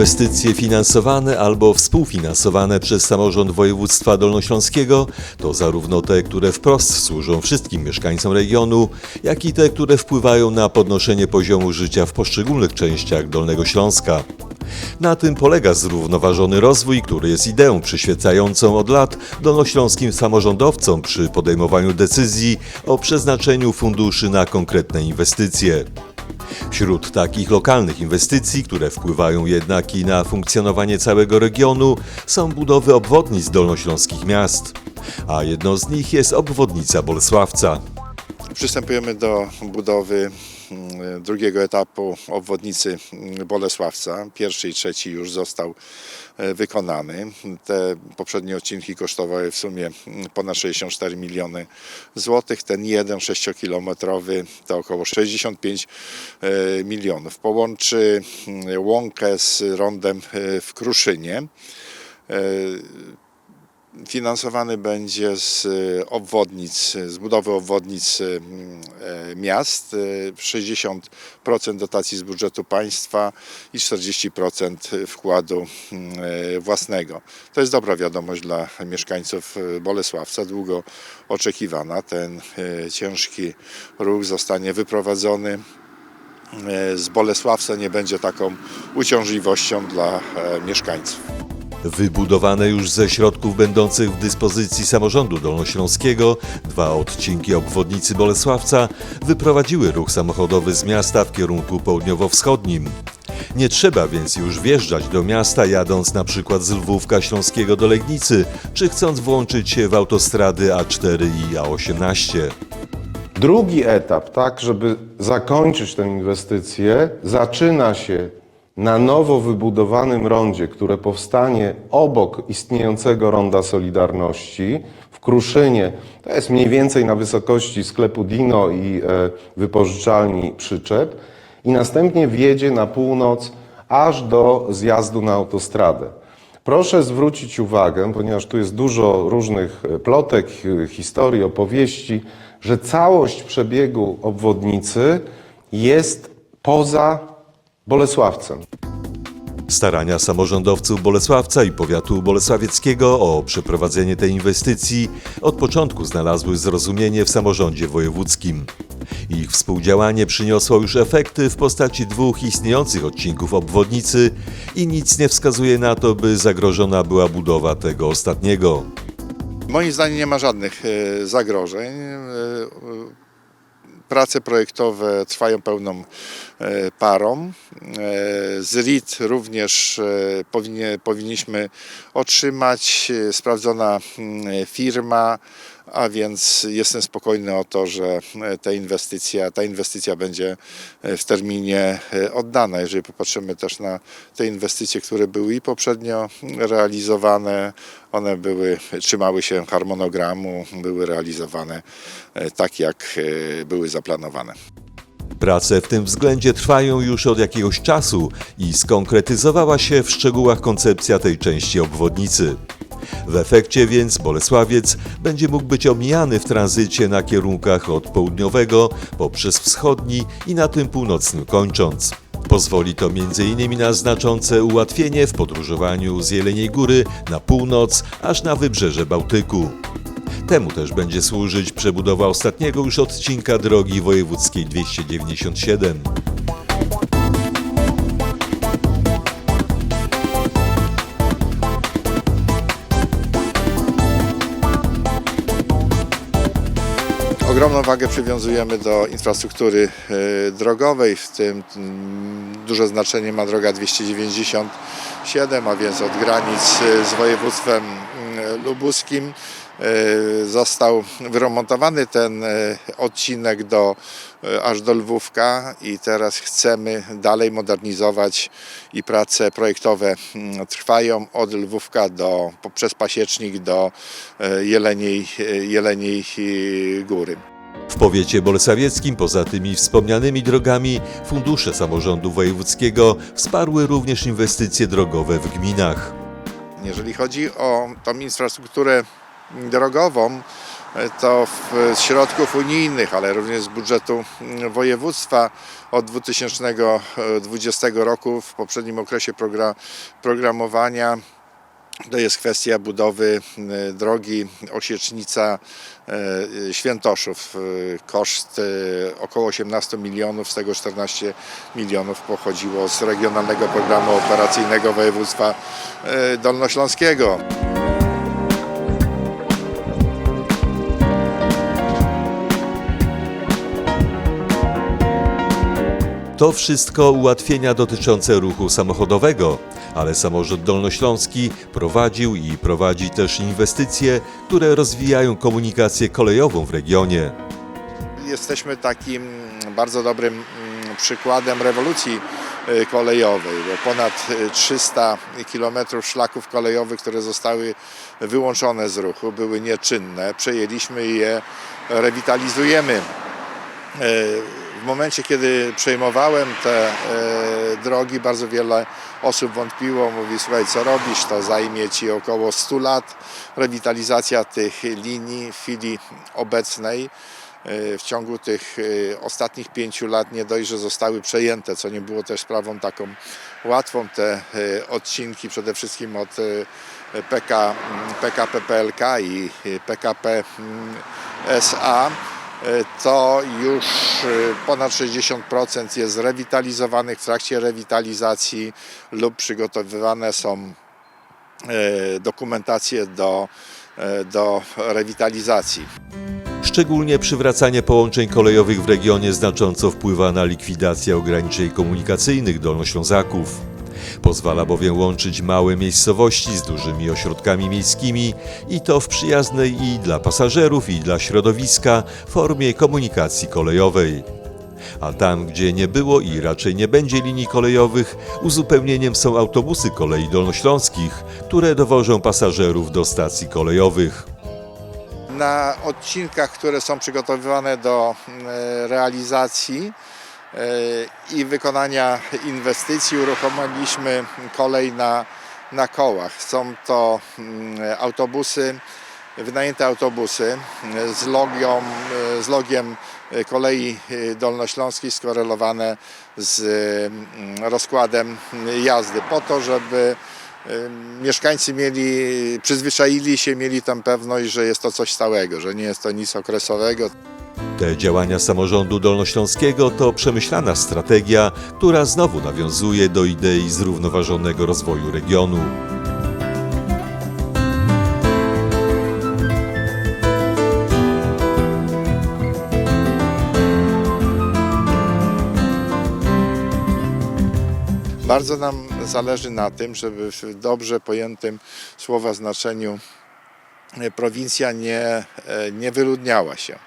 Inwestycje finansowane albo współfinansowane przez samorząd województwa dolnośląskiego to zarówno te, które wprost służą wszystkim mieszkańcom regionu, jak i te, które wpływają na podnoszenie poziomu życia w poszczególnych częściach Dolnego Śląska. Na tym polega zrównoważony rozwój, który jest ideą przyświecającą od lat dolnośląskim samorządowcom przy podejmowaniu decyzji o przeznaczeniu funduszy na konkretne inwestycje. Wśród takich lokalnych inwestycji, które wpływają jednak i na funkcjonowanie całego regionu, są budowy obwodnic dolnośląskich miast. A jedną z nich jest obwodnica Bolesławca. Przystępujemy do budowy drugiego etapu obwodnicy mm, Bolesławca. Pierwszy i trzeci już został e, wykonany. Te poprzednie odcinki kosztowały w sumie mm, ponad 64 miliony złotych. Ten jeden 6-kilometrowy to około 65 e, milionów. Połączy mm, łąkę z rondem e, w Kruszynie. Finansowany będzie z e, obwodnic, z budowy obwodnic e, miast. E, 60% dotacji z budżetu państwa i 40% wkładu własnego. To jest dobra wiadomość dla mieszkańców Bolesławca, długo oczekiwana. Ten ciężki ruch zostanie wyprowadzony z Bolesławca, nie będzie taką uciążliwością dla e, mieszkańców. Wybudowane już ze środków będących w dyspozycji samorządu dolnośląskiego dwa odcinki obwodnicy Bolesławca wyprowadziły ruch samochodowy z miasta w kierunku południowo-wschodnim. Nie trzeba więc już wjeżdżać do miasta jadąc na przykład z Lwówka Śląskiego do Legnicy, czy chcąc włączyć się w autostrady A4 i A18. Drugi etap, tak, żeby zakończyć tę inwestycję, zaczyna się na nowo wybudowanym rondzie, które powstanie obok istniejącego ronda Solidarności w Kruszynie. To jest mniej więcej na wysokości sklepu Dino i e, wypożyczalni przyczep. I następnie wjedzie na północ aż do zjazdu na autostradę. Proszę zwrócić uwagę, ponieważ tu jest dużo różnych e, plotek, e, historii, opowieści, że całość przebiegu obwodnicy jest poza Bolesławcem. Starania samorządowców Bolesławca i powiatu bolesławieckiego o przeprowadzenie tej inwestycji od początku znalazły zrozumienie w samorządzie wojewódzkim. Ich współdziałanie przyniosło już efekty w postaci dwóch istniejących odcinków obwodnicy i nic nie wskazuje na to, by zagrożona była budowa tego ostatniego. Moim zdaniem nie ma żadnych e, zagrożeń. E, e, Prace projektowe trwają pełną e, parą. E, Z RIT również e, powinniśmy otrzymać sprawdzona mm, firma, a więc jestem spokojny o to, że ta inwestycja, ta inwestycja będzie w terminie oddana. Jeżeli popatrzymy też na te inwestycje, które były i poprzednio realizowane, one były, trzymały się harmonogramu, były realizowane tak, jak były zaplanowane. Prace w tym względzie trwają już od jakiegoś czasu i skonkretyzowała się w szczegółach koncepcja tej części obwodnicy. W efekcie więc Bolesławiec będzie mógł być omijany w tranzycie na kierunkach od południowego poprzez wschodni i na tym północnym kończąc. Pozwoli to m.in. na znaczące ułatwienie w podróżowaniu z Jeleniej Góry na północ aż na wybrzeże Bałtyku. Temu też będzie służyć przebudowa ostatniego już odcinka drogi wojewódzkiej 297. Ogromną wagę przywiązujemy do infrastruktury e, drogowej, w tym duże znaczenie ma droga 297, a więc od granic e, z województwem mm, lubuskim. E, Został wyremontowany ten e, odcinek do, e, aż do Lwówka i teraz chcemy dalej modernizować i prace projektowe mm, trwają od Lwówka do, poprzez Pasiecznik do Jeleniej, Jeleniej Góry. W powiecie bolesławieckim poza tymi wspomnianymi drogami fundusze samorządu wojewódzkiego wsparły również inwestycje drogowe w gminach. Jeżeli chodzi o tą infrastrukturę drogową, to z środków unijnych, ale również z budżetu mm, województwa od 2020 roku w poprzednim okresie progra- programowania to jest kwestia budowy e, drogi Osiecznica e, Świętoszów. E, Koszt e, około 18 milionów, z tego 14 milionów pochodziło z Regionalnego Programu Operacyjnego Województwa Dolnośląskiego. To wszystko ułatwienia dotyczące ruchu samochodowego, ale samorząd dolnośląski prowadził i prowadzi też inwestycje, które rozwijają komunikację kolejową w regionie. Jesteśmy takim bardzo dobrym mm, przykładem rewolucji y, kolejowej, bo ponad y, 300 kilometrów szlaków kolejowych, które zostały wyłączone z ruchu, były nieczynne. Przejęliśmy je, rewitalizujemy. W momencie, kiedy przejmowałem te e, drogi, bardzo wiele osób wątpiło, mówi, słuchaj, co robisz, to zajmie Ci około 100 lat. Rewitalizacja tych linii w chwili obecnej e, w ciągu tych e, ostatnich pięciu lat nie dość, że zostały przejęte, co nie było też sprawą taką łatwą. Te odcinki przede wszystkim od PK, mm, PKP PLK i PKP mm, SA to już e, ponad 60% jest rewitalizowanych w trakcie rewitalizacji lub przygotowywane są e, dokumentacje do, e, do rewitalizacji. Szczególnie przywracanie połączeń kolejowych w regionie znacząco wpływa na likwidację ograniczeń komunikacyjnych dolnoślązaków. Pozwala bowiem łączyć małe miejscowości z dużymi ośrodkami miejskimi i to w przyjaznej i dla pasażerów, i dla środowiska formie komunikacji kolejowej. A tam, gdzie nie było i raczej nie będzie linii kolejowych, uzupełnieniem są autobusy kolei dolnośląskich, które dowożą pasażerów do stacji kolejowych. Na odcinkach, które są przygotowywane do e, realizacji i wykonania inwestycji, uruchomiliśmy kolej na, na kołach. Są to mm, autobusy, wynajęte autobusy e, z, logią, e, z logiem e, kolei e, dolnośląskiej skorelowane z mm, rozkładem jazdy po to, żeby e, mieszkańcy mieli, przyzwyczaili się, mieli tam pewność, że jest to coś stałego, że nie jest to nic okresowego. Te działania samorządu dolnośląskiego to przemyślana strategia, która znowu nawiązuje do idei zrównoważonego rozwoju regionu. Bardzo nam zależy na tym, żeby w dobrze pojętym słowa znaczeniu e, prowincja nie, e, nie wyludniała się.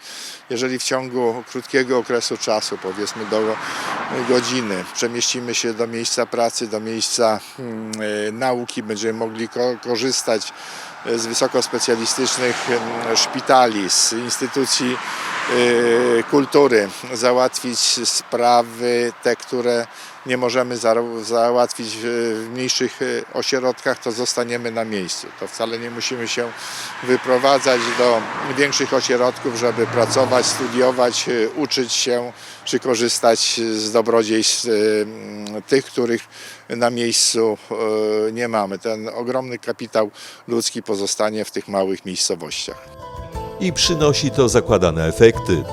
Jeżeli w ciągu krótkiego okresu czasu, powiedzmy do godziny, przemieścimy się do miejsca pracy, do miejsca mm, e, nauki, będziemy mogli ko- korzystać z wysokospecjalistycznych mm, szpitali, z instytucji kultury, załatwić sprawy te, które nie możemy za- załatwić w mniejszych e, ośrodkach, to zostaniemy na miejscu. To wcale nie musimy się wyprowadzać do większych ośrodków, żeby pracować, studiować, e, uczyć się czy korzystać z dobrodziejstw tych, których na miejscu nie mamy. Ten ogromny kapitał ludzki pozostanie w tych małych miejscowościach. I przynosi to zakładane efekty.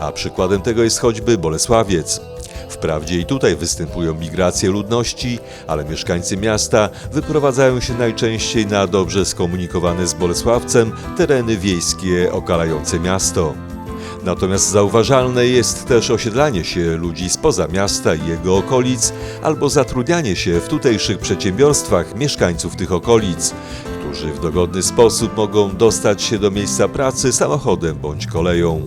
A przykładem tego jest choćby Bolesławiec. Wprawdzie i tutaj występują migracje ludności, ale mieszkańcy miasta wyprowadzają się najczęściej na dobrze skomunikowane z Bolesławcem tereny wiejskie okalające miasto. Natomiast zauważalne jest też osiedlanie się ludzi spoza miasta i jego okolic, albo zatrudnianie się w tutejszych przedsiębiorstwach mieszkańców tych okolic, którzy w dogodny sposób mogą dostać się do miejsca pracy samochodem bądź koleją.